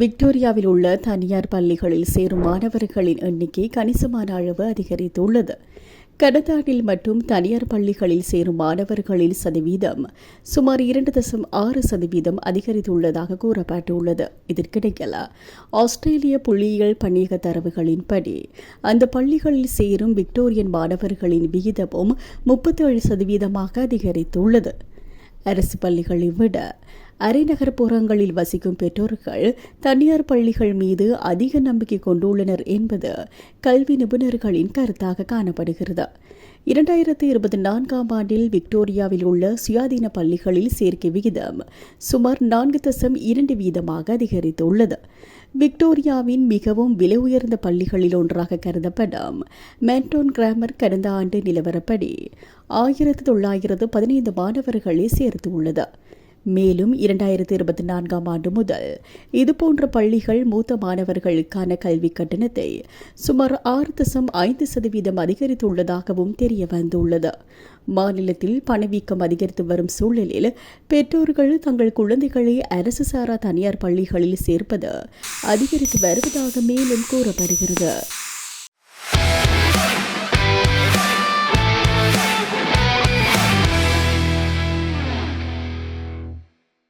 விக்டோரியாவில் உள்ள தனியார் பள்ளிகளில் சேரும் மாணவர்களின் எண்ணிக்கை கணிசமான அளவு அதிகரித்துள்ளது. கடந்த ஆண்டில் மட்டும் தனியார் பள்ளிகளில் சேரும் மாணவர்களின் சதவீதம் சுமார் இரண்டு தசம் ஆறு சதவீதம் அதிகரித்துள்ளதாக கூறப்பட்டுள்ளது. இதற்கிடையில் ஆஸ்திரேலிய புள்ளியியல் பணியக தரவுகளின்படி அந்த பள்ளிகளில் சேரும் விக்டோரியன் மாணவர்களின் விகிதமும் முப்பத்தேழு சதவீதமாக அதிகரித்துள்ளது. அரசு பள்ளிகளை விட அரைநகர்ப்புறங்களில் வசிக்கும் பெற்றோர்கள் தனியார் பள்ளிகள் மீது அதிக நம்பிக்கை கொண்டுள்ளனர் என்பது கல்வி நிபுணர்களின் கருத்தாக காணப்படுகிறது. இரண்டாயிரத்தி இருபத்தி நான்காம் ஆண்டில் விக்டோரியாவில் உள்ள சுயாதீன பள்ளிகளில் சேர்க்கை விகிதம் சுமார் நான்கு தசம் இரண்டு வீதமாக அதிகரித்துள்ளது. விக்டோரியாவின் மிகவும் விலை உயர்ந்த பள்ளிகளில் ஒன்றாக கருதப்படும் மென்டோன் கிராமர் கடந்த ஆண்டு நிலவரப்படி ஆயிரத்து தொள்ளாயிரத்து பதினைந்து மாணவர்களை சேர்த்துள்ளது. மேலும் இரண்டாயிரத்தி இருபத்தி நான்காம் ஆண்டு முதல் இதுபோன்ற பள்ளிகள் மூத்த மாணவர்களுக்கான கல்வி கட்டணத்தை சுமார் ஆறு தசம் ஐந்து சதவீதம் அதிகரித்துள்ளதாகவும் தெரிய வந்துள்ளது மாநிலத்தில் பணவீக்கம் அதிகரித்து வரும் சூழலில் பெற்றோர்கள் தங்கள் குழந்தைகளை அரசு சாரா தனியார் பள்ளிகளில் சேர்ப்பது அதிகரித்து வருவதாக மேலும் கூறப்படுகிறது.